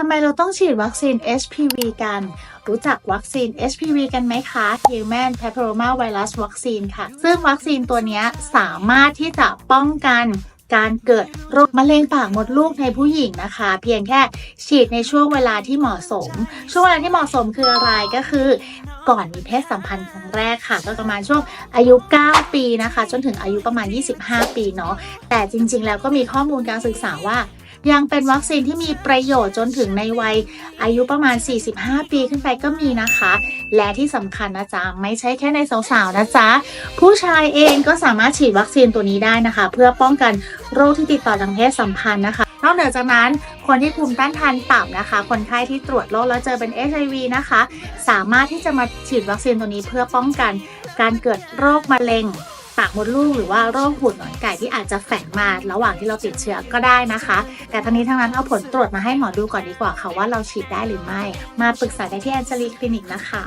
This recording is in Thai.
ทำไมเราต้องฉีดวัคซีน HPV กัน รู้จักวัคซีน HPV กันไหมคะ Human Papilloma Virus Vaccine ค่ะ ซึ่งวัคซีนตัวนี้สามารถที่จะป้องกันการเกิดโรคมะเร็งปากมดลูกในผู้หญิงนะคะ เพียงแค่ฉีดในช่วงเวลาที่เหมาะสม ช่วงเวลาที่เหมาะสมคืออะไรก็คือ ก่อนมีเพศสัมพันธ์ครั้งแรกค่ะ ก็ประมาณช่วงอายุ 9 ปีนะคะ จนถึงอายุประมาณ 25 ปีเนาะแต่จริง ๆ แล้วก็มีข้อมูลการศึกษาว่า ยังเป็นวัคซีนที่มีประโยชน์จนถึงในวัยอายุประมาณ 45 ปีขึ้นไปก็มีนะคะ และที่สำคัญนะจ๊ะไม่ใช่แค่ในสาวๆนะจ๊ะผู้ชายเองก็สามารถฉีดวัคซีนตัวนี้ได้นะคะ เพื่อป้องกันโรคที่ติดต่อทางเพศสัมพันธ์นะคะนอกเหนือจากนั้นคนที่ภูมิต้านทานต่ำนะคะ คนไข้ที่ตรวจโรคแล้วเจอเป็น HIV นะคะ สามารถที่จะมาฉีดวัคซีนตัวนี้เพื่อป้องกันการเกิดโรคมะเร็ง ปากมดลูกหรือว่าโรคหูดหนอนไก่ที่อาจจะแฝงมาระหว่างที่เราติดเชื้อก็ได้นะคะ แต่ทั้งนี้ทั้งนั้นเอาผลตรวจมาให้หมอดูก่อนดีกว่าค่ะว่าเราฉีดได้หรือไม่ มาปรึกษาได้ที่แอนเจลีคลินิกนะคะ